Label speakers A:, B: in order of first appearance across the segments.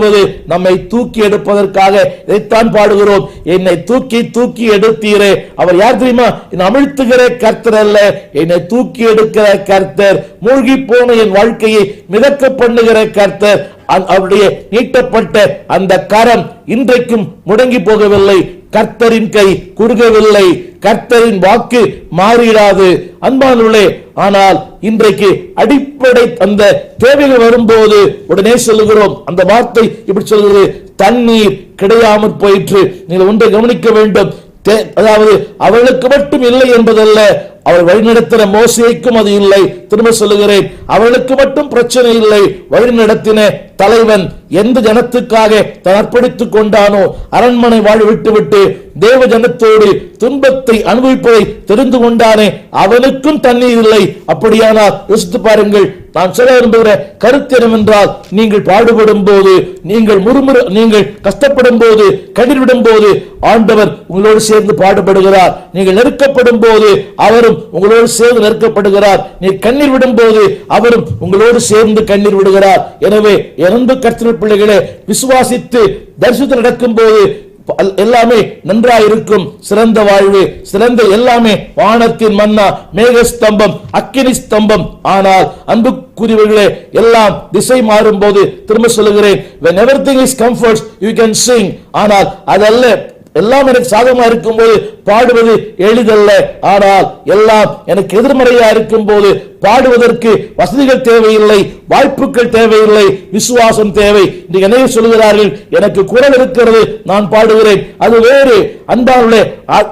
A: பாடுவது நம்மை தூக்கி எடுப்பதற்காக இதைத்தான் பாடுகிறோம். என்னை தூக்கி தூக்கி எடுத்தீரே. அவர் யார் தெரியுமா? என் அமிழ்த்துகிற கர்த்தர் அல்ல. என்னை தூக்கி எடுக்கிற கர்த்தர். மூழ்கி போன என் வாழ்க்கையை மிதக்க பண்ணுகிற கர்த்தர். அவருடைய நீட்டப்பட்ட அந்த கரம் இன்றைக்கும் முடங்கி போகவில்லை. கர்த்தரின் கை குறுகவில்லை. கர்த்தரின் வாக்கு மாறிடாது. அன்பானுள்ளே ஆனால் இன்றைக்கு அடிப்படை அந்த தேவைகள் வரும்போது உடனே சொல்லுகிறோம். அந்த வார்த்தை இப்படி சொல்கிறது தண்ணீர் கிடையாமல் போயிற்று. நீங்கள் ஒன்றை கவனிக்க வேண்டும். தே- அதாவது அவளுக்கு மட்டும் இல்லை என்பதல்ல. அவர் வழிநடத்தின மோசைக்கும் அது இல்லை. திரும்ப சொல்லுகிறேன். அவளுக்கு மட்டும் பிரச்சனை இல்லை. வழிநடத்தின தலைவன் எந்த ஜனத்துக்காக தன் அர்ப்பணித்துக் கொண்டானோ அரண்மனை வாழ் விட்டுவிட்டு தேவ ஜனத்தோடு துன்பத்தை அனுபவிப்பதை தெரிந்து கொண்டானே அவனுக்கும் தண்ணீர் இல்லை. அப்படியானால் யோசித்து பாருங்கள் நான் சொல்ல விரும்புகிற கருத்து என்னவென்றால் நீங்கள் பாடுபடும் போது நீங்கள் முறுமுறு நீங்கள் கஷ்டப்படும் போது கண்ணீர் போது ஆண்டவர் உங்களோடு சேர்ந்து பாடுபடுகிறார். நீங்கள் நெருக்கப்படும் போது அவரும் உங்களோடு சேர்ந்து நெருக்கப்படுகிறார். நீ கண்ணீர் விடும் போது அவரும் உங்களோடு சேர்ந்து கண்ணீர் விடுகிறார். எனவே இறந்து கர்த்தர் பிள்ளைகளே விசுவாசித்து தரிசனம் நடக்கும் போது எல்லாமே நன்றாய் இருக்கும் சிறந்த வாழ்வு சிறந்த எல்லாமே. வானத்தின் மன்னா மேக ஸ்தம்பம் அக்கினி ஸ்தம்பம் ஆனால் அன்புக்குரியவர்களே எல்லாம் திசை மாறும் போது திரும்ப சொல்லுகிறேன். When everything is comforts you can sing. ஆனால் அதல்ல எல்லாம் எனக்கு சாதகமா இருக்கும்போது பாடுவது எளிதல்ல. ஆனால் எல்லாம் எனக்கு எதிர்மறையா இருக்கும்போது பாடுவதற்கு வசதிகள் தேவையில்லை வாய்ப்புகள் தேவையில்லை விசுவாசம் தேவை. இன்றைக்கு என்ன சொல்லுகிறார்கள் எனக்கு குரல் இருக்கிறது நான் பாடுகிறேன். அது வேறு. அன்பானுடைய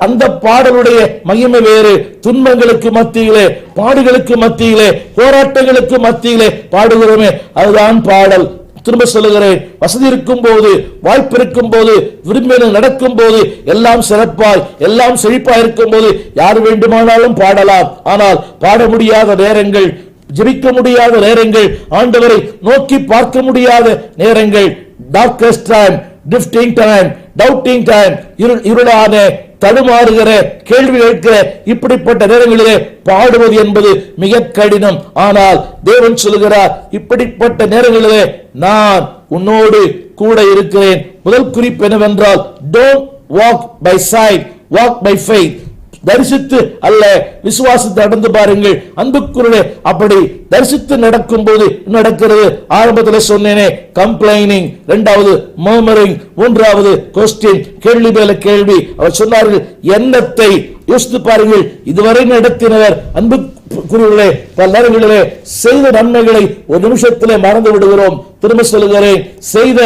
A: அந்த பாடலுடைய மகிமை வேறு. துன்பங்களுக்கு மத்தியிலே பாடுகளுக்கு மத்தியிலே போராட்டங்களுக்கு மத்தியிலே பாடுகிறோமே அதுதான் பாடல். திரும்ப சொல்லுகிறேன். வசதி இருக்கும் போது வாய்ப்பு இருக்கும் போது விரும்பின நடக்கும் போது எல்லாம் சிறப்பாய் எல்லாம் செழிப்பாய் இருக்கும் போது யார் வேண்டுமானாலும் பாடலாம். ஆனால் பாட முடியாத நேரங்கள் ஜெபிக்க முடியாத நேரங்கள் ஆண்டவரை நோக்கி பார்க்க முடியாத நேரங்கள் darkest time drifting time doubting time இருளான தடுமாறுகிற கேள்வி கேட்கிற இப்படிப்பட்ட நேரங்களிலே பாடுவது என்பது மிக கடினம். ஆனால் தேவன் சொல்லுகிறார் இப்படிப்பட்ட நேரங்களிலே நான் உன்னோடு கூட இருக்கிறேன். முதல் குறிப்பு என்னவென்றால் don't walk by sight walk by faith தரிசித்து அல்ல விசுவாசத்தை நடந்து பாருங்கள். அன்புக்குருளே அப்படி தரிசித்து நடக்கும் போது நடக்கிறது. ஆரம்பத்தில் சொன்னேனே கம்ப்ளைனிங் இரண்டாவது மர்மரிங் மூன்றாவது கொஸ்டின் கேள்வி மேல கேள்வி. அவர் சொன்னார்கள் எண்ணத்தை யோசித்து பாருங்கள். இதுவரை நடத்தினவர் அன்பு குறிவுகளே பல நேரங்களிலே செய்த நன்மைகளை ஒரு நிமிஷத்திலே மறந்து விடுகிறோம். திரும்ப சொல்லுகிறேன் செய்த